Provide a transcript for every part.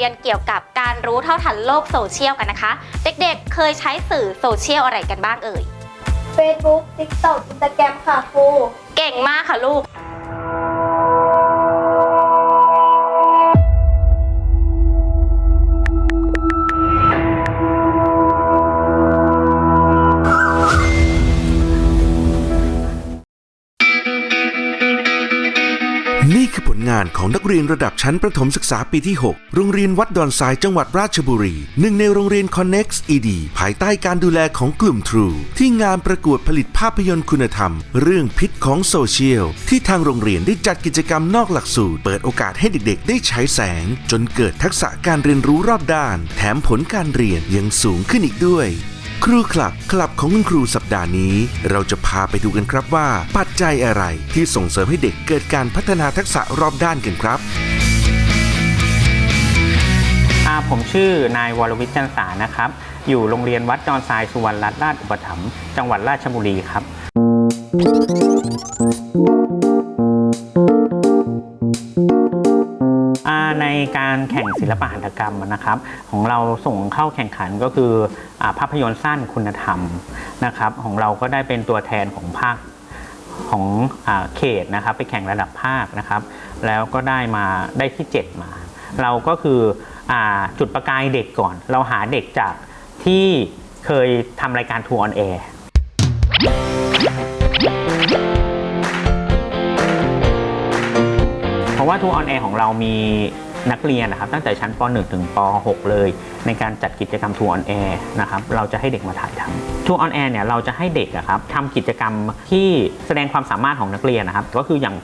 รียนเกี่ยวกับการรู้เท่าทันโลกโซเชียลกันนะคะ เด็กๆ เคยใช้สื่อโซเชียลอะไรกันบ้างเอ่ย Facebook TikTok Instagram ค่ะครู เก่งมากค่ะลูก ของนักเรียนระดับชั้นประถมศึกษาปีที่ 6 โรงเรียนวัดดอนทรายจังหวัดราชบุรี หนึ่งในโรงเรียน Connex ED ภายใต้การดูแลของกลุ่ม True ที่งานประกวดผลิตภาพยนตร์คุณธรรม เรื่องพิษของโซเชียล ที่ทางโรงเรียนได้จัดกิจกรรมนอกหลักสูตร เปิดโอกาสให้เด็กๆ ได้ใช้แสง จนเกิดทักษะการเรียนรู้รอบด้าน แถมผลการเรียนยังสูงขึ้นอีกด้วย ครูคลับคลับของคุณครูสัปดาห์นี้ เราจะพาไปดูกันครับว่า ปัจจัยอะไรที่ส่งเสริมให้เด็กเกิดการพัฒนาทักษะรอบด้านกันครับผมชื่อ นายวรวิทย์จันสานะครับ อยู่โรงเรียนวัดดอนทรายสุวรรณรัตนราชอุปถัมภ์จังหวัดราชบุรีครับอ ในการแข่งศิลปหัตถกรรมนะครับ ของเราส่งเข้าแข่งขันก็คืออภาพยนตร์สั้นคุณธรรมนะครับ ของเราก็ได้เป็นตัวแทนของภาคของอเขตนะครับ ไปแข่งระดับภาคนะครับ แล้วก็ได้มาได้ที่ 7 มา เราก็คืออจุดประกายเด็กก่อน เราหาเด็กจากที่เคยทำรายการทัวร์ออนแอร์ ราะว่าทัวร์ออนแอร์ของเรามีนักเรียนนะครับตั้งแต่ชั้นป .1 ถึงป .6 เลย ในการจัดกิจกรรมทัวร์ออนแอร์นะครับเราจะให้เด็กมาถ่ายทำทัวร์ออนแอร์เนี่ยเราจะให้เด็กอะครับทำกิจกรรมที่แสดงความสามารถของนักเรียนนะครับ ก็คืออย่าง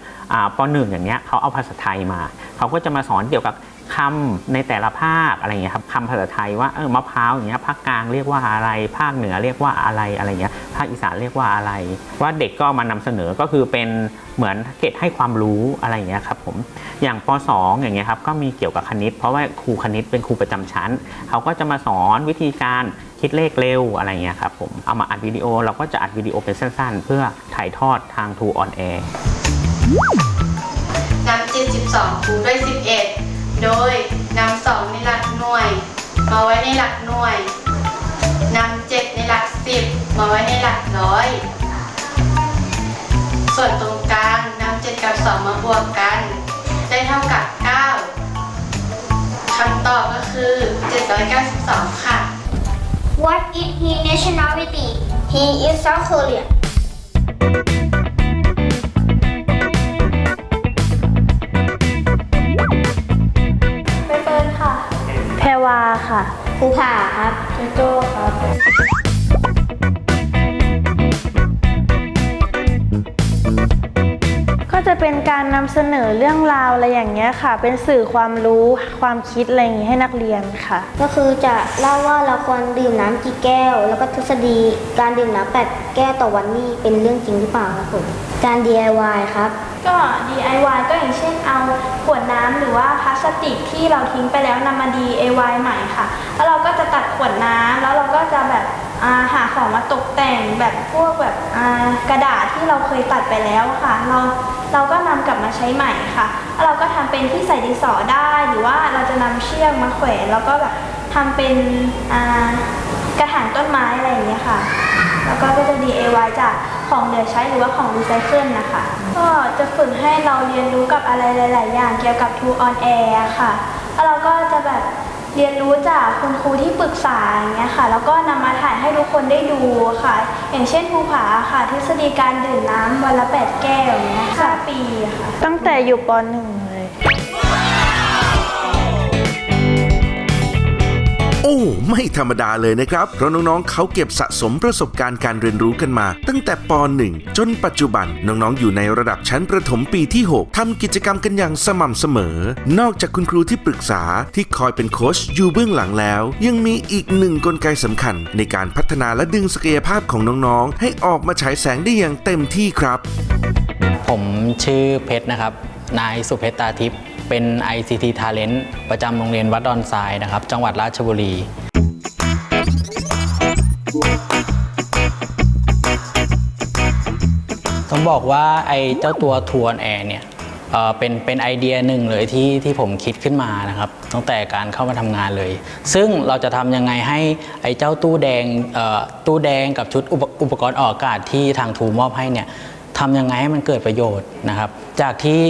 ป .1 อย่างเงี้ยเขาเอาภาษาไทยมา เขาก็จะมาสอนเกี่ยวกับ คำในแต่ละภาคอะไรเงี้ยครับคำภาษาไทยว่าเออมะพร้าวอย่างเงี้ยภาคกลางเรียกว่าอะไร ภาคเหนือเรียกว่าอะไรอะไรเงี้ยภาคอีสานเรียกว่าอะไร ว่าเด็กก็มานำเสนอก็คือเป็นเหมือนเกร็ดให้ความรู้อะไรอย่างเงี้ยครับผมอย่างป .2 อย่างเงี้ยครับก็มีเกี่ยวกับคณิต เพราะว่าครูคณิตเป็นครูประจำชั้น เขาก็จะมาสอนวิธีการคิดเลขเร็วอะไรเงี้ยครับผมเอามาอัดวิดีโอเราก็จะอัดวิดีโอเป็นสั้นๆ เพื่อถ่ายทอดทางทูออนแอร์นำจิต12คูณด้วย11 โดยนำ2ในหลักหน่วย มาไว้ในหลักหน่วยนำ7ในหลัก10มาไว้ในหลักร้อย ส่วนตรงกลางนำ7กับ2มาบวกกัน ได้เท่ากับ9คำตอบก็คือ 792 ค่ะ What is his nationality He is South Korean วาค่ะภูผาครับโจโจ้ครับ ก็จะเป็นการนำเสนอเรื่องราวอะไรอย่างเงี้ยค่ะ เป็นสื่อความรู้ความคิดอะไรอย่างงี้ให้นักเรียนค่ะ ก็คือจะเล่าว่าเราควรดื่มน้ำกี่แก้ว แล้วก็ทฤษฎีการดื่มน้ำแปดแก้วต่อวันนี่เป็นเรื่องจริงหรือเปล่าครับผมการ DIY ครับ ก็ DIY ก็อย่างเช่นเอาขวดน้ำหรือว่าพลาสติกที่เราทิ้งไปแล้วนำมา DIY ใหม่ค่ะ แล้วเราก็จะตัดขวดน้ำแล้วเราก็จะแบบอ่าหาของมาตกแต่งแบบพวกแบบอ่ากระดาษที่เราเคยตัดไปแล้วค่ะ เราเราก็นำกลับมาใช้ใหม่ค่ะแล้วเราก็ทำเป็นที่ใส่ดินสอได้หรือว่าเราจะนำเชือกมาแขวนแล้วก็แบบทำเป็นอ่า กระถางต้นไม้อะไรอย่างเงี้ยค่ะ แล้วก็ก็จะ DIY จากของเหลือใช้หรือว่าของรีไซเคิลนะคะ ก็จะฝึกให้เราเรียนรู้กับอะไรหลาย ๆ อย่างเกี่ยวกับ t o on air ค่ะ แล้วเราก็จะแบบเรียนรู้จากคุณครูที่ปรึกษาอย่างเงี้ยค่ะ แล้วก็นำมาถ่ายให้ทุกคนได้ดูค่ะ อย่างเช่นภูผาค่ะ ทฤษฎีการดื่มน้ำวันละแปดแก้วอย่างเงี้ยค่ะปีค่ะ ตั้งแต่อยู่ป .1 อ้ไม่ธรรมดาเลยนะครับ เพราะน้องๆเขาเก็บสะสมประสบการณ์การเรียนรู้กันมา ตั้งแต่ป .1 จนปัจจุบัน น้องๆ อยู่ในระดับชั้นประถมปีที่ 6ทำกิจกรรมกันอย่างสม่ำเสมอ นอกจากคุณครูที่ปรึกษาที่คอยเป็นโค้ชอยู่เบื้องหลังแล้ว ยังมีอีกหนึ่งกลไกสำคัญ ในการพัฒนาและดึงศักยภาพของน้องๆ ให้ออกมาฉายแสงได้อย่างเต็มที่ครับ ผมชื่อเพชรนะครับ นายสุเพชรตาทิพย์ เป็น ICT Talent ประจำโรงเรียนวัดดอนทรายนะครับ จังหวัดราชบุรีต้องบอกว่าไอ้เจ้าตัวทวนแอร์เนี่ยเออเป็นเป็นไอเดียหนึ่งเลยที่ที่ผมคิดขึ้นมานะครับ ตั้งแต่การเข้ามาทำงานเลย ซึ่งเราจะทำยังไงให้ไอ้เจ้าตู้แดงเออตู้แดงกับชุดอุปอุปกรณ์ออกอากาศที่ทางทูมอบให้เนี่ยทำยังไงให้มันเกิดประโยชน์นะครับ จากที่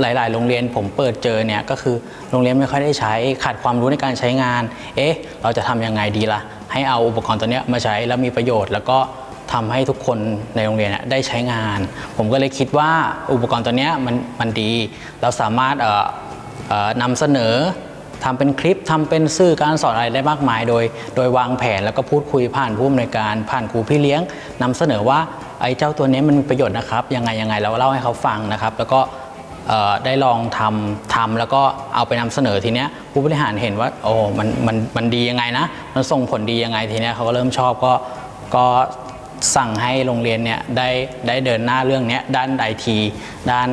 หลาย ๆ โรงเรียนผมเปิดเจอเนี่ยก็คือโรงเรียนไม่ค่อยได้ใช้ขาดความรู้ในการใช้งาน เอ๊ะ เราจะทำยังไงดีล่ะ ให้เอาอุปกรณ์ตัวเนี้ยมาใช้แล้วมีประโยชน์ แล้วก็ทำให้ทุกคนในโรงเรียนได้ใช้งาน ผมก็เลยคิดว่าอุปกรณ์ตัวเนี้ยมันมันดี เราสามารถเอ่อเอ่อนำเสนอทำเป็นคลิปทำเป็นสื่อการสอนอะไรได้มากมาย โดย โดยวางแผนแล้วก็พูดคุยผ่านผู้อำนวยการผ่านครูพี่เลี้ยงนำเสนอว่าไอ้เจ้าตัวนี้มันมีประโยชน์นะครับยังไงยังไงเราเล่าให้เขาฟังนะครับ แล้วก็ ได้ลองทำทำแล้วก็เอาไปนำเสนอทีเนี้ยผู้บริหารเห็นว่าโอ้มันมันมันดียังไงนะมันส่งผลดียังไงทีเนี้ยเขาก็เริ่มชอบก็ก็สั่งให้โรงเรียนเนี่ยได้ได้เดินหน้าเรื่องเนี้ยด้านไอทีด้าน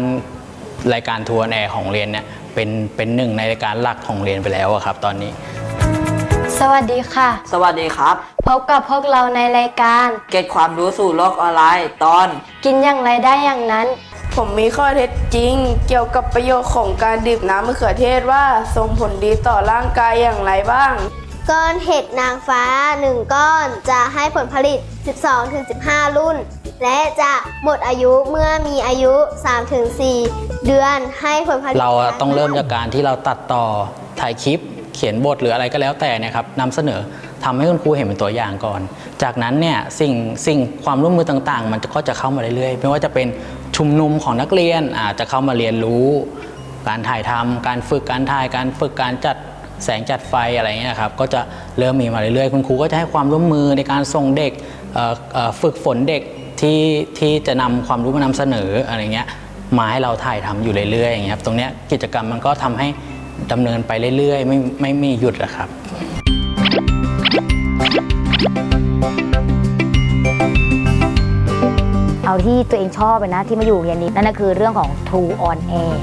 รายการทัวร์แอร์ของโรงเรียนเนี่ยเป็นเป็นหนึ่งในรายการหลักของโรงเรียนไปแล้วอะครับ ตอนนี้ สวัสดีค่ะ สวัสดีครับ พบกับพวกเราในรายการ เก็ตความรู้สู่โลกออนไลน์ ตอน กินอย่างไรได้อย่างนั้น ผมมีข้อเท็จจริง เกี่ยวกับประโยชน์ของการดื่มน้ำมะเขือเทศว่าส่งผลดีต่อร่างกายอย่างไรบ้าง ก้อนเห็ดนางฟ้า 1 ก้อนจะให้ผลผลิต 12-15 รุ่น และจะหมดอายุเมื่อมีอายุ 3-4 เดือนให้ผลผลิตเราอะต้องเริ่มจากการที่เราตัดต่อถ่ายคลิป เขียนบทหรืออะไรก็แล้วแต่เนะครับนำเสนอทำให้คุณครูเห็นเป็นตัวอย่างก่อน จากนั้นเนี่ยสิ่งสิ่งความร่วมมือต่างๆ มันก็จะเข้ามาเรื่อยๆ ไม่ว่าจะเป็น ชุมนุมของนักเรียนอาจจะเข้ามาเรียนรู้ การถ่ายทำการฝึกการถ่ายการฝึกการจัดแสงจัดไฟอะไรเงี้ยครับก็จะเริ่มมีมาเรื่อยๆ คุณครูก็จะให้ความร่วมมือในการส่งเด็กฝึกฝนเด็กที่ที่จะนำความรู้มานำเสนออะไรเงี้ยมาให้เราถ่ายทำอยู่เรื่อยๆอย่างเงี้ยครับตรงเนี้ยกิจกรรมมันก็ทำให้ดำเนินไปเรื่อยๆ ไม่ไม่มีหยุดอะครับ เอาที่ตัวเองชอบเลยนะที่มาอยู่เรียนนี้ นั่นก็คือเรื่องของ True on Air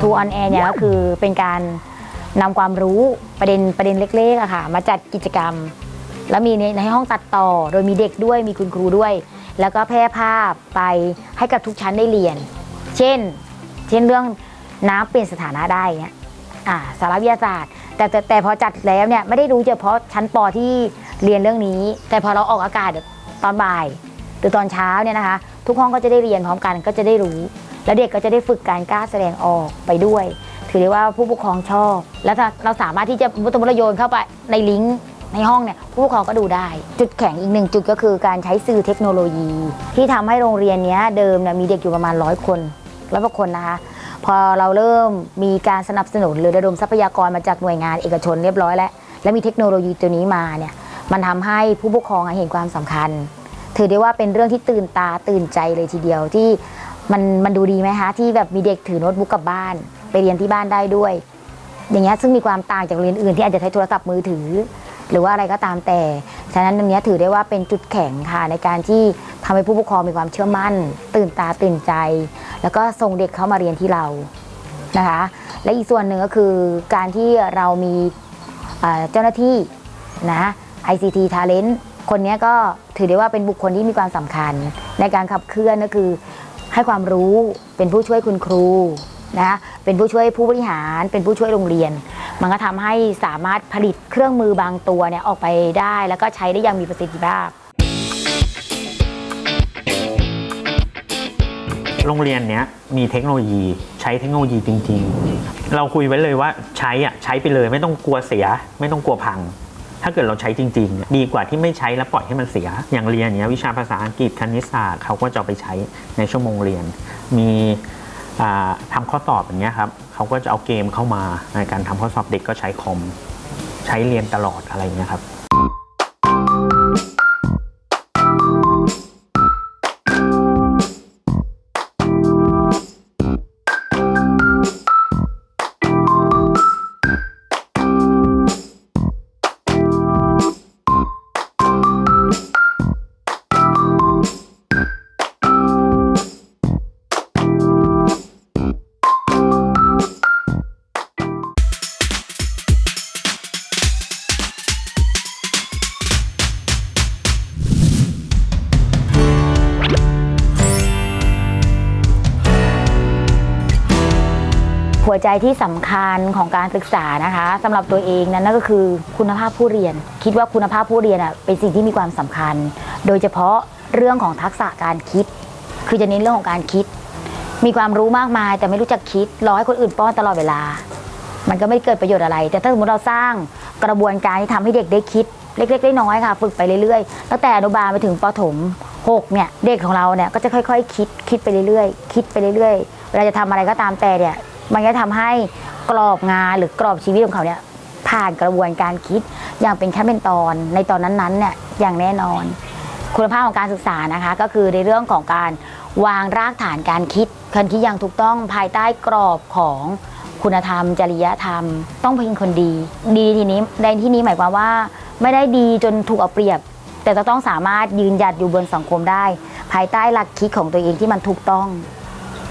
True on Air เนี่ยก็คือเป็นการนำความรู้ประเด็นประเด็นเล็กๆอะค่ะมาจัดกิจกรรม แล้วมีในในห้องตัดต่อโดยมีเด็กด้วยมีคุณครูด้วย แล้วก็แพร่ภาพไปให้กับทุกชั้นได้เรียน เช่น เช่นเรื่องน้ำเปลี่ยนสถานะได้เนี่ย อ่าสารวิทยาศาสตร์ แต่แต่แต่พอจัดแล้วเนี่ยไม่ได้รู้เฉพาะชั้นปที่เรียนเรื่องนี้ แต่พอเราออกอากาศตอนบ่าย หรือตอนเช้าเนี่ยนะคะ ทุกห้องก็จะได้เรียนพร้อมกันก็จะได้รู้ แล้วเด็กก็จะได้ฝึกการกล้าแสดงออกไปด้วย ถือได้ว่าผู้ปกครองชอบ แล้วถ้าเราสามารถที่จะมุตมุรโยนเข้าไปในลิงก์ในห้องเนี่ยผู้ปกครองก็ดูได้ จุดแข็งอีกหนึ่งจุดก็คือการใช้สื่อเทคโนโลยี ที่ทำให้โรงเรียนเนี้ยเดิมเนี่ยมีเด็กอยู่ประมาณร้อยคนร้อยกว่าคนนะคะ พอเราเริ่มมีการสนับสนุนหรือระดมทรัพยากรมาจากหน่วยงานเอกชนเรียบร้อยแล้ว และมีเทคโนโลยีตัวนี้มาเนี่ยมันทำให้ผู้ปกครองเห็นความสำคัญ ถือได้ว่าเป็นเรื่องที่ตื่นตาตื่นใจเลยทีเดียวที่มันมันดูดีไหมคะที่แบบมีเด็กถือโน้ตบุ๊กกลับบ้าน ไปเรียนที่บ้านได้ด้วย อย่างเงี้ยซึ่งมีความต่างจากเรียนอื่นที่อาจจะใช้โทรศัพท์มือถือ หรือว่าอะไรก็ตามแต่ ฉะนั้นตรงเนี้ยถือได้ว่าเป็นจุดแข็งค่ะในการที่ทำให้ผู้ปกครองมีความเชื่อมั่น ตื่นตาตื่นใจ แล้วก็ส่งเด็กเข้ามาเรียนที่เรานะคะ และอีกส่วนหนึ่งก็คือการที่เรามีเจ้าหน้าที่นะ ICT Talent คนนี้ก็ถือได้ว่าเป็นบุคคลที่มีความสำคัญ ในการขับเคลื่อนก็คือให้ความรู้เป็นผู้ช่วยคุณครูนะเป็นผู้ช่วยผู้บริหาร เป็นผู้ช่วยโรงเรียน มันก็ทำให้สามารถผลิตเครื่องมือบางตัวเนี่ยออกไปได้ แล้วก็ใช้ได้อย่างมีประสิทธิภาพ โรงเรียนเนี้ยมีเทคโนโลยีใช้เทคโนโลยีจริง ๆ เราคุยไว้เลยว่าใช้อะใช้ไปเลยไม่ต้องกลัวเสีย ไม่ต้องกลัวพัง ถ้าเกิดเราใช้จริง ๆ ดีกว่าที่ไม่ใช้แล้วปล่อยให้มันเสีย อย่างเรียนเนี้ยวิชาภาษาอังกฤษคณิตศาสตร์เขาก็จะไปใช้ในชั่วโมงเรียน มีอ่าทำข้อสอบอย่างเงี้ยครับเขาก็จะเอาเกมเข้ามาในการทำข้อสอบเด็กก็ใช้คอมใช้เรียนตลอดอะไรอย่างเงี้ยครับ หัวใจที่สำคัญของการศึกษานะคะสำหรับตัวเองนั้นนั่นก็คือคุณภาพผู้เรียน คิดว่าคุณภาพผู้เรียนอะเป็นสิ่งที่มีความสำคัญ โดยเฉพาะเรื่องของทักษะการคิด คือจะเน้นเรื่องของการคิด มีความรู้มากมาย แต่ไม่รู้จักคิดรอให้คนอื่นป้อนตลอดเวลา มันก็ไม่เกิดประโยชน์อะไร แต่ถ้าสมมติเราสร้างกระบวนการที่ทำให้เด็กได้คิดเล็กๆน้อยๆค่ะ ฝึกไปเรื่อยๆตั้งแต่อนุบาลไปถึงปถม6เนี่ยเด็กของเราเนี่ยก็จะค่อยๆ คิดคิดไปเรื่อยๆ คิดไปเรื่อยๆเวลาจะทำอะไรก็ตามแต่เนี่ย มันก็ทำให้กรอบงานหรือกรอบชีวิตของเขาเนี่ยผ่านกระบวนการคิดอย่างเป็นขั้นเป็นตอนในตอนนั้นๆเนี่ยอย่างแน่นอน คุณภาพของการศึกษานะคะ ก็คือในเรื่องของการวางรากฐานการคิดการคิดอย่างถูกต้องภายใต้กรอบของคุณธรรม จริยธรรม ต้องเป็นคนดี ดีทีนี้ในที่นี้หมายความว่า ไม่ได้ดีจนถูกเอาเปรียบ แต่จะต้องสามารถยืนหยัดอยู่บนสังคมได้ ภายใต้หลักคิดของตัวเองที่มันถูกต้อง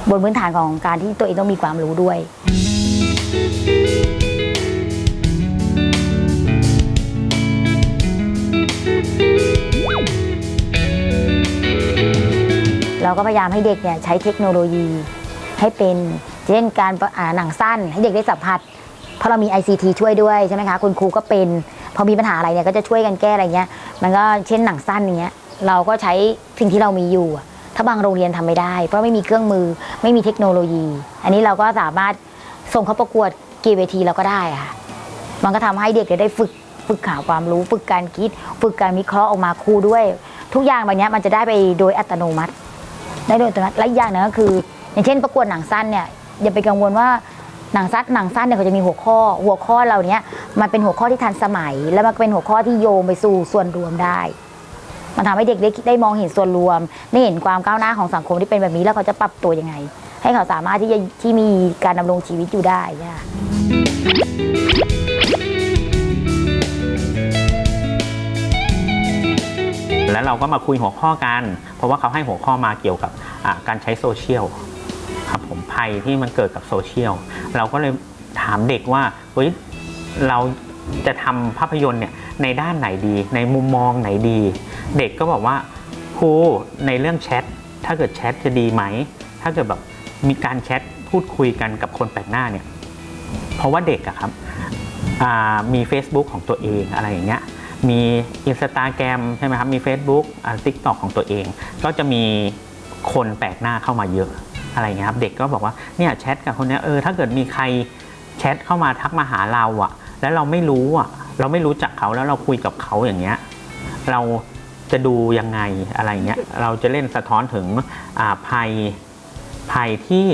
บนพื้นฐานของการที่ตัวเองต้องมีความรู้ด้วย เราก็พยายามให้เด็กเนี่ยใช้เทคโนโลยีให้เป็นเช่นการอ่าหนังสั้นให้เด็กได้สัมผัสเพราะเรามี ICT ช่วยด้วยใช่ไหมคะคุณครูก็เป็น พอมีปัญหาอะไรเนี่ยก็จะช่วยกันแก้อะไรเงี้ย มันก็เช่นหนังสั้นอย่างเงี้ยเราก็ใช้สิ่งที่เรามีอยู่อะ ถ้าบางโรงเรียนทำไม่ได้ เพราะไม่มีเครื่องมือไม่มีเทคโนโลยี อันนี้เราก็สามารถส่งเขาประกวดกีเวทีเราก็ได้ค่ะ มันก็ทำให้เด็กได้ฝึกฝึกหาความรู้ ฝึกการคิด ฝึกการวิเคราะห์ออกมาครูด้วย ทุกอย่างแบบนี้มันจะได้ไปโดยอัตโนมัติได้โดยอัตโนมัติและอีกอย่างหนึงก็คือ อย่างเช่นประกวดหนังสั้นเนี่ยอย่าไปกังวลว่าหนังสั้นหนังสั้นเนี่ยเขาจะมีหัวข้อ หัวข้อเราเนี้ยมันเป็นหัวข้อที่ทันสมัย แล้วมันเป็นหัวข้อที่โยงไปสู่ส่วนรวมได้ มันทำให้เด็กได้ได้มองเห็นส่วนรวม ได้เห็นความก้าวหน้าของสังคมที่เป็นแบบนี้แล้วเขาจะปรับตัวยังไง ให้เขาสามารถที่จะที่มีการดำรงชีวิตอยู่ได้ค่ะแล้วเราก็มาคุยหัวข้อกัน เพราะว่าเขาให้หัวข้อมาเกี่ยวกับการใช้โซเชียลครับผมภัยที่มันเกิดกับโซเชียลเราก็เลยถามเด็กว่าเฮ้ยเราจะทำภาพยนตร์เนี่ย ในด้านไหนดี ในมุมมองไหนดี เด็กก็บอกว่าครูในเรื่องแชทถ้าเกิดแชทจะดีไหม ถ้าเกิดแบบมีการแชทพูดคุยกันกับคนแปลกหน้าเนี่ยเพราะว่าเด็กอะครับมี Facebook ของตัวเองอะไรอย่างเงี้ยมีอินสตาแกรมใช่ไหมครับ มี Facebook อ่า TikTok ของตัวเอง ก็จะมีคนแปลกหน้าเข้ามาเยอะอะไรอย่างเงี้ยครับ เด็กก็บอกว่าเนี่ยแชทกับคนนี้เออถ้าเกิดมีใครแชทเข้ามาทักมาหาเราอะแล้วเราไม่รู้อะ เราไม่รู้จักเขาแล้วเราคุยกับเขาอย่างเงี้ยเราจะดูยังไงอะไรเงี้ยเราจะเล่นสะท้อนถึงภัยภัยที่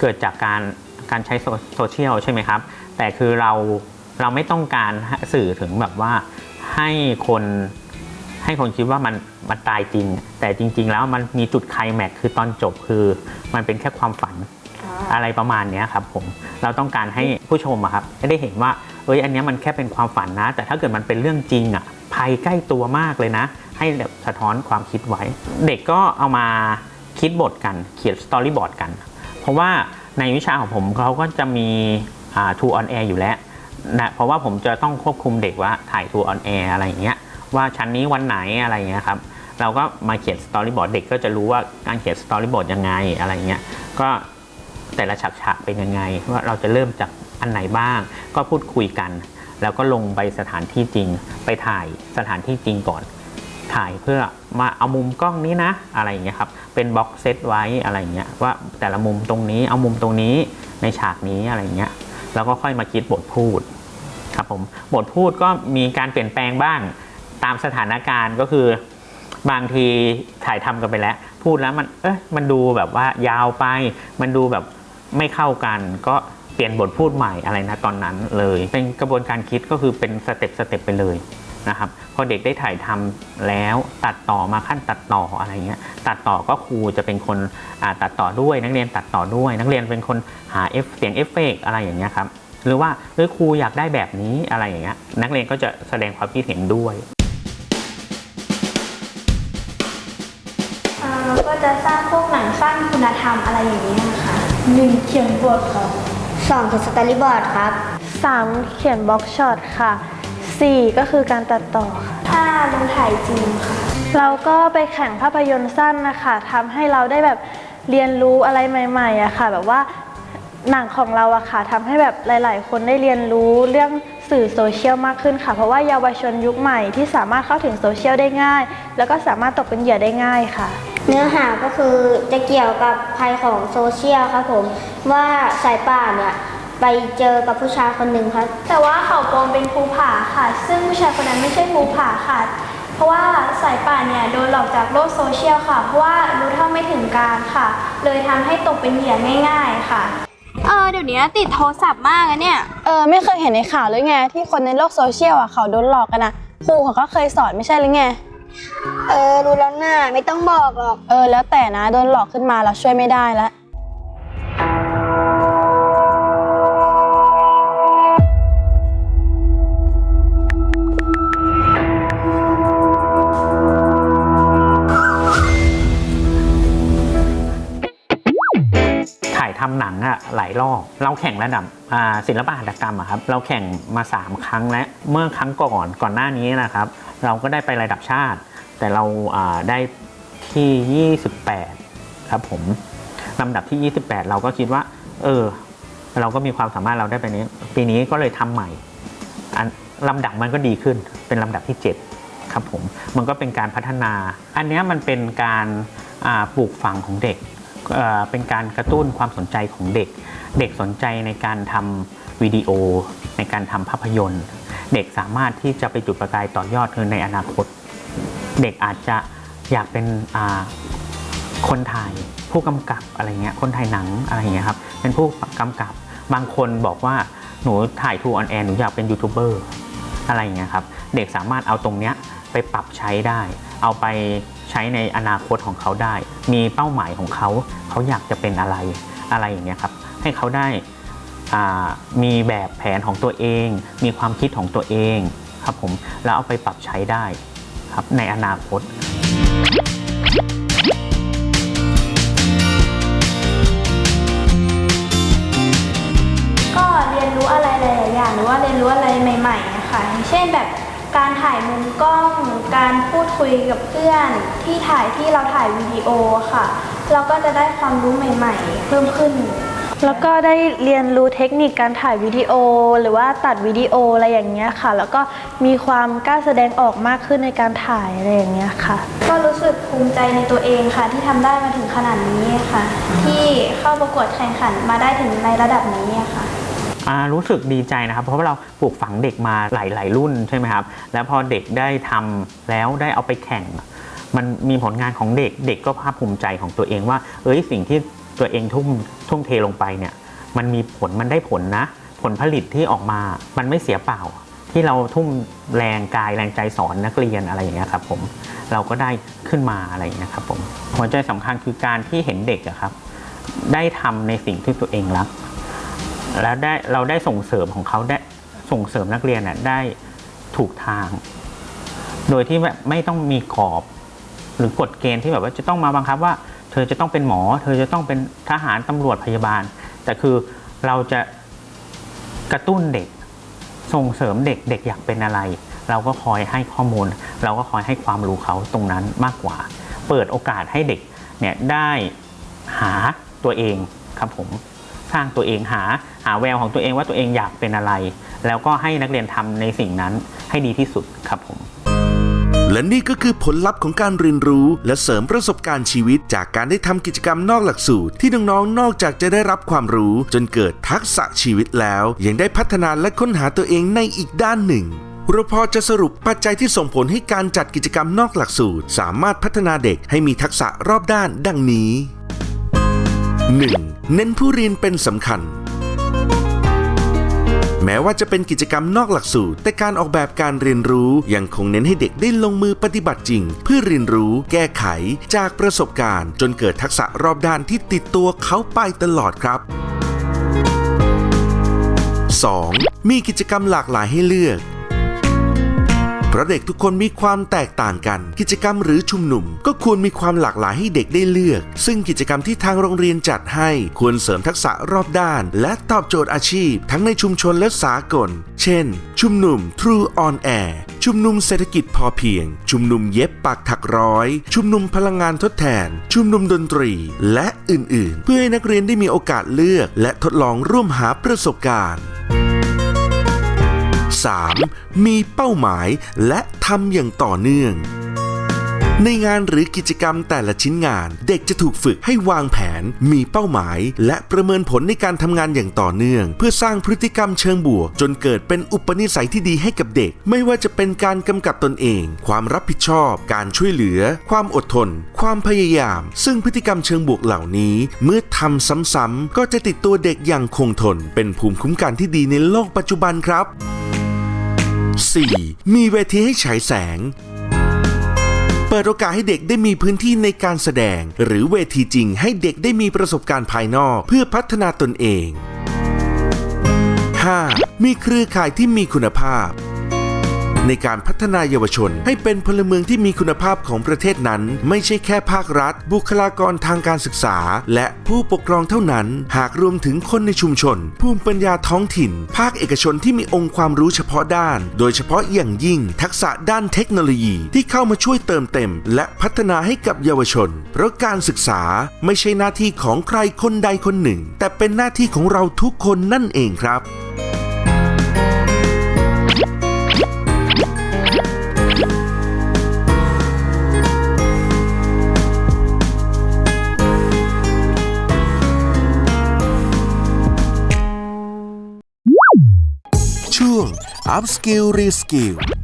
เกิดจากการการใช้โซเชียลใช่ไหมครับ แต่คือเราเราไม่ต้องการสื่อถึงแบบว่าให้คนให้คนคิดว่ามันมันตายจริง แต่จริง ๆ แล้วมันมีจุดไคลแม็กคือตอนจบคือมันเป็นแค่ความฝันอะไรประมาณนี้ครับผมเราต้องการให้ผู้ชมครับได้เห็นว่า อ้ยอันนี้มันแค่เป็นความฝันนะ แต่ถ้าเกิดมันเป็นเรื่องจริงอะภัยใกล้ตัวมากเลยนะ ให้แบบสะท้อนความคิดไว้ เด็กก็เอามาคิดบทกันเขียนสตอรี่บอร์ดกัน เพราะว่าในวิชาของผมเขาก็จะมีอ่า True on Air อยู่แล้วนะเพราะว่าผมจะต้องควบคุมเด็กว่าถ่าย True on Air อะไรอย่างเงี้ยว่าชั้นนี้วันไหนอะไรอย่างเงี้ยครับเราก็มาเขียนสตอรี่บอร์ดเด็กก็จะรู้ว่าการเขียนสตอรี่บอร์ดยังไงอะไรเงี้ยก็แต่ละฉากฉากๆเป็นยังไงว่าเราจะเริ่มจาก อันไหนบ้าง ก็พูดคุยกัน แล้วก็ลงไปสถานที่จริง ไปถ่ายสถานที่จริงก่อน ถ่ายเพื่อมาเอามุมกล้องนี้นะ อะไรอย่างเงี้ยครับ เป็นบ็อกเซตไว้อะไรอย่างเงี้ยว่าแต่ละมุมตรงนี้เอามุมตรงนี้ในฉากนี้อะไรอย่างเงี้ยแล้วก็ค่อยมาคิดบทพูดครับผมบทพูดก็มีการเปลี่ยนแปลงบ้างตามสถานการณ์ก็คือบางทีถ่ายทำกันไปแล้ว พูดแล้วมันเอ๊ะมันดูแบบว่ายาวไป มันดูแบบไม่เข้ากันก็ ปลี่ยนบทพูดใหม่อะไรนะตอนนั้นเลย เป็นกระบวนการคิดก็คือเป็นสเต็ปสเต็ปไปเลยนะครับพอเด็กได้ถ่ายทำแล้วตัดต่อมาขั้นตัดต่ออะไรเงี้ยตัดต่อก็ครูจะเป็นคนตัดต่อด้วยนักเรียนตัดต่อด้วย นักเรียนเป็นคนหาเอฟเสียงเอฟเฟกอะไรอย่างเงี้ยครับหรือว่าหรือครูอยากได้แบบนี้อะไรอย่างเงี้ยนักเรียนก็จะแสดงความคิดเห็นด้วยก็จะสร้างพวกหนังสั้นคุณธรรมอะไรอย่างเงี้ยค่ะหนึ่งเขียนบทกับ 2คือสตอรี่บอร์ดครับ 3 เขียนบล็อกช็อตค่ะ 4 ก็คือการตัดต่อค่ะ5ลงถ่ายจริงค่ะ เราก็ไปแข่งภาพยนตร์สั้นนะคะทำให้เราได้แบบเรียนรู้อะไรใหม่ๆอะค่ะ แบบว่าหนังของเราอะค่ะทำให้แบบหลาย ๆ คนได้เรียนรู้เรื่องสื่อโซเชียลมากขึ้นค่ะ เพราะว่าเยาวชนยุคใหม่ที่สามารถเข้าถึงโซเชียลได้ง่าย แล้วก็สามารถตกเป็นเหยื่อได้ง่ายค่ะ เนื้อหาก็คือจะเกี่ยวกับภัยของโซเชียลครับผม ว่าสายป่านเนี่ยไปเจอกับผู้ชายคนหนึ่งครับ แต่ว่าเขาปลอมเป็นภูผาค่ะ ซึ่งผู้ชายคนนั้นไม่ใช่ภูผาค่ะ เพราะว่าสายป่านเนี่ยโดนหลอกจากโลกโซเชียลค่ะ เพราะว่ารู้เท่าไม่ถึงการค่ะ เลยทำให้ตกเป็นเหยื่อง่าย ๆค่ะ เออเดี๋ยวนี้ติดโทรศัพท์มากอะเนี่ย เออไม่เคยเห็นในข่าวเลยไง ที่คนในโลกโซเชียลอะเขาโดนหลอกกันนะครูเขาก็เคยสอนไม่ใช่หรือไง เออรู้แล้วน่าไม่ต้องบอกหรอก เออ แล้วแต่นะ โดนหลอกขึ้นมาเราช่วยไม่ได้แล้ว ถ่ายทำหนังอะหลายรอบ เราแข่งระดับศิลปะหัตถกรรมอะครับ เราแข่งมา 3 ครั้งแล้วเมื่อครั้งก่อนก่อนหน้านี้นะครับ เราก็ได้ไประดับชาติ แต่เราได้ที่ 28 ครับผมลำดับที่ 28 เราก็คิดว่า เออ เราก็มีความสามารถเราได้ไปนี้ ปีนี้ก็เลยทำใหม่ลำดับมันก็ดีขึ้นเป็นลำดับที่ 7 ครับผม มันก็เป็นการพัฒนา อันนี้มันเป็นการปลูกฝังของเด็ก เป็นการกระตุ้นความสนใจของเด็ก เด็กสนใจในการทำวิดีโอ ในการทำภาพยนตร์ เด็กสามารถที่จะไปจุดประกายต่อยอดคือในอนาคต เด็กอาจจะอยากเป็นคนถ่ายผู้กำกับอะไรเงี้ยคนถ่ายหนังอะไรเงี้ยครับเป็นผู้กำกับบางคนบอกว่าหนูถ่ายทูออนแอร์หนูอยากเป็นยูทูบเบอร์อะไรเงี้ยครับเด็กสามารถเอาตรงเนี้ยไปปรับใช้ได้ เอาไป ใช้ในอนาคตของเขาได้ มีเป้าหมายของเขา เขาอยากจะเป็นอะไรอะไรอย่างเงี้ยครับ ให้เขาได้มีแบบแผนของตัวเอง มีความคิดของตัวเองครับผมแล้วเอาไปปรับใช้ได้ครับในอนาคต ก็เรียนรู้อะไรหลายๆอย่างหรือว่าเรียนรู้อะไรใหม่ๆนะคะเช่นแบบ การถ่ายมุมกล้อง การพูดคุยกับเพื่อน ที่ถ่ายที่เราถ่ายวิดีโอค่ะ เราก็จะได้ความรู้ใหม่ ๆ เพิ่มขึ้น แล้วก็ได้เรียนรู้เทคนิคการถ่ายวิดีโอ หรือว่าตัดวิดีโออะไรอย่างเงี้ยค่ะ แล้วก็มีความกล้าแสดงออกมากขึ้นในการถ่ายอะไรอย่างเงี้ยค่ะ ก็รู้สึกภูมิใจในตัวเองค่ะ ที่ทำได้มาถึงขนาดนี้ค่ะ ที่เข้าประกวดแข่งขันมาได้ถึงในระดับนี้ค่ะ รู้สึกดีใจนะครับ เพราะว่าเราปลูกฝังเด็กมาหลาย ๆ รุ่นใช่ไหมครับ แล้วพอเด็กได้ทำแล้วได้เอาไปแข่ง มันมีผลงานของเด็กเด็กก็ภาคภูมิใจของตัวเองว่า เอ้ยสิ่งที่ตัวเองทุ่มทุ่มเทลงไปเนี่ย มันมีผลมันได้ผลนะ ผลผลิตที่ออกมามันไม่เสียเปล่า ที่เราทุ่มแรงกายแรงใจสอนนักเรียนอะไรอย่างเงี้ยครับผมเราก็ได้ขึ้นมาอะไรอย่างเงี้ยครับผมหัวใจสำคัญคือการที่เห็นเด็กอะครับ ได้ทำในสิ่งที่ตัวเองรัก แล้วได้เราได้ส่งเสริมของเขาได้ส่งเสริมนักเรียนน่ะได้ถูกทาง โดยที่แบบไม่ต้องมีกรอบ หรือกฎเกณฑ์ที่แบบว่าจะต้องมาบังคับว่า เธอจะต้องเป็นหมอ เธอจะต้องเป็นทหารตำรวจพยาบาล แต่คือเราจะกระตุ้นเด็กส่งเสริมเด็กเด็กอยากเป็นอะไร เราก็คอยให้ข้อมูล เราก็คอยให้ความรู้เขาตรงนั้นมากกว่า เปิดโอกาสให้เด็กเนี่ยได้หาตัวเองครับผม สร้างตัวเองหา หาแววของตัวเองว่าตัวเองอยากเป็นอะไร แล้วก็ให้นักเรียนทำในสิ่งนั้นให้ดีที่สุดครับผมและนี่ก็คือผลลัพธ์ของการเรียนรู้ และเสริมประสบการณ์ชีวิต จากการได้ทำกิจกรรมนอกหลักสูตร ที่น้องๆ นอกจากจะได้รับความรู้ จนเกิดทักษะชีวิตแล้ว ยังได้พัฒนาและค้นหาตัวเองในอีกด้านหนึ่งเราพอจะสรุปปัจจัยที่ส่งผลให้การจัดกิจกรรมนอกหลักสูตร สามารถพัฒนาเด็กให้มีทักษะรอบด้านดังนี้ 1. เน้นผู้เรียนเป็นสำคัญ แม้ว่าจะเป็นกิจกรรมนอกหลักสูตร แต่การออกแบบการเรียนรู้ยังคงเน้นให้เด็กได้ลงมือปฏิบัติจริง เพื่อเรียนรู้ แก้ไข จากประสบการณ์ จนเกิดทักษะรอบด้านที่ติดตัวเขาไปตลอดครับ 2. มีกิจกรรมหลากหลายให้เลือก เพราะเด็กทุกคนมีความแตกต่างกัน กิจกรรมหรือชุมนุม ก็ควรมีความหลากหลายให้เด็กได้เลือก ซึ่งกิจกรรมที่ทางโรงเรียนจัดให้ควรเสริมทักษะรอบด้าน และตอบโจทย์อาชีพ ทั้งในชุมชนและสากล เช่น ชุมนุม True on Air ชุมนุมเศรษฐกิจพอเพียง ชุมนุมเย็บปักถักร้อย ชุมนุมพลังงานทดแทน ชุมนุมดนตรี และอื่นๆ เพื่อให้นักเรียนได้มีโอกาสเลือก และทดลองร่วมหาประสบการณ์ 3. มีเป้าหมายและทำอย่างต่อเนื่อง ในงานหรือกิจกรรมแต่ละชิ้นงาน เด็กจะถูกฝึกให้วางแผน มีเป้าหมาย และประเมินผลในการทำงานอย่างต่อเนื่อง เพื่อสร้างพฤติกรรมเชิงบวก จนเกิดเป็นอุปนิสัยที่ดีให้กับเด็ก ไม่ว่าจะเป็นการกำกับตนเอง ความรับผิดชอบ การช่วยเหลือ ความอดทน ความพยายาม ซึ่งพฤติกรรมเชิงบวกเหล่านี้ เมื่อทำซ้ำๆก็จะติดตัวเด็กอย่างคงทน เป็นภูมิคุ้มกันที่ดีในโลกปัจจุบันครับ 4. มีเวทีให้ฉายแสง เปิดโอกาสให้เด็กได้มีพื้นที่ในการแสดง หรือเวทีจริงให้เด็กได้มีประสบการณ์ภายนอกเพื่อพัฒนาตนเอง 5. มีเครือข่ายที่มีคุณภาพ ในการพัฒนาเยาวชน ให้เป็นพลเมืองที่มีคุณภาพของประเทศนั้น ไม่ใช่แค่ภาครัฐ บุคลากรทางการศึกษา และผู้ปกครองเท่านั้น หากรวมถึงคนในชุมชน ภูมิปัญญาท้องถิ่น ภาคเอกชนที่มีองค์ความรู้เฉพาะด้าน โดยเฉพาะอย่างยิ่ง ทักษะด้านเทคโนโลยีที่เข้ามาช่วยเติมเต็ม และพัฒนาให้กับเยาวชน เพราะการศึกษาไม่ใช่หน้าที่ของใครคนใดคนหนึ่ง แต่เป็นหน้าที่ของเราทุกคนนั่นเองครับ Upskill Reskill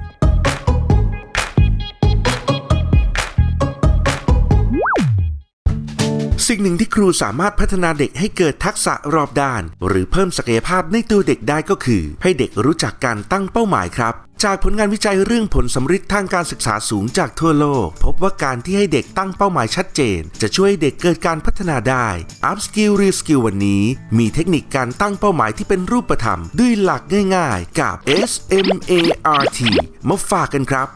หนึ่งที่ครูสามารถพัฒนาเด็กให้เกิดทักษะรอบด้าน หรือเพิ่มศักยภาพในตัวเด็กได้ก็คือ ให้เด็กรู้จักการตั้งเป้าหมายครับจากผลงานวิจัยเรื่องผลสำฤทธิ์ทางการศึกษาสูงจากทั่วโลก พบว่าการที่ให้เด็กตั้งเป้าหมายชัดเจน จะช่วยให้เด็กเกิดการพัฒนาได้ Upskill Reskill วันนี้ มีเทคนิคการตั้งเป้าหมายที่เป็นรูปธรรม ด้วยหลักง่ายๆ กับ SMART มาฝากกันครับ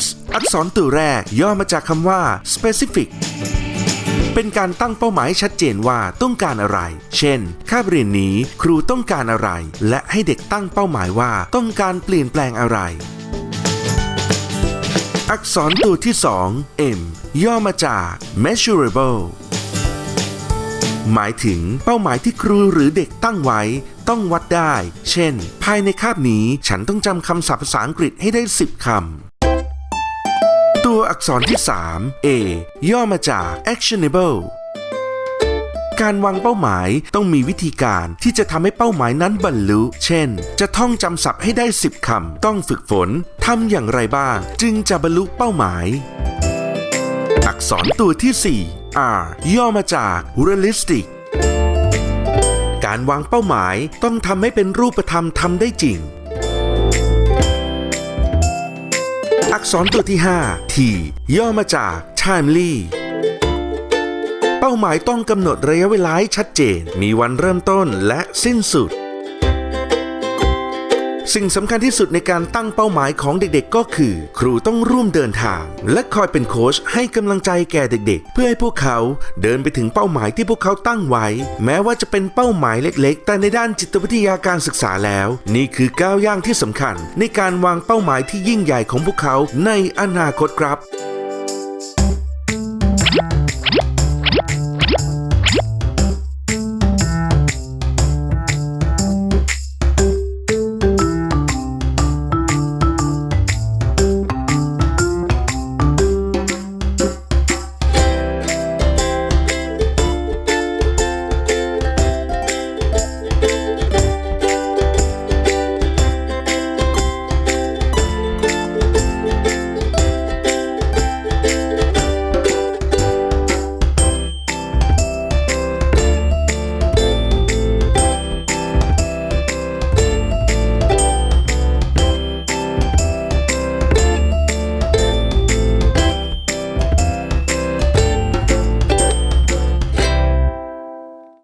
S อักษรตัวแรกย่อมาจากคำว่า specific เป็นการตั้งเป้าหมายชัดเจนว่าต้องการอะไร เช่น คาบเรียนนี้ครูต้องการอะไร และให้เด็กตั้งเป้าหมายว่าต้องการเปลี่ยนแปลงอะไร อักษรตัวที่ 2 M ย่อมาจาก measurable หมายถึงเป้าหมายที่ครูหรือเด็กตั้งไว้ ต้องวัดได้ เช่น ภายในคาบนี้ฉันต้องจำคำศัพท์ภาษาอังกฤษให้ได้ 10คำ ตัวอักษรที่ 3 A ย่อมาจาก actionable การวางเป้าหมายต้องมีวิธีการที่จะทำให้เป้าหมายนั้นบรรลุ เช่น จะท่องจำศัพท์ให้ได้ 10 คำ ต้องฝึกฝน ทำอย่างไรบ้าง จึงจะบรรลุเป้าหมาย อักษรตัวที่ 4 R ย่อมาจาก realistic การวางเป้าหมายต้องทำให้เป็นรูปธรรมทำได้จริง กษรตัวที่ 5 T ย่อมาจาก timely เป้าหมายต้องกำหนดระยะเวลาให้ชัดเจน มีวันเริ่มต้นและสิ้นสุด สิ่งสำคัญที่สุดในการตั้งเป้าหมายของเด็กๆ ก็คือ ครูต้องร่วมเดินทาง และคอยเป็นโค้ชให้กำลังใจแก่เด็กๆ เพื่อให้พวกเขาเดินไปถึงเป้าหมายที่พวกเขาตั้งไว้ แม้ว่าจะเป็นเป้าหมายเล็ก ๆ แต่ในด้านจิตวิทยาการศึกษาแล้ว นี่คือก้าวย่างที่สำคัญ ในการวางเป้าหมายที่ยิ่งใหญ่ของพวกเขาในอนาคตครับ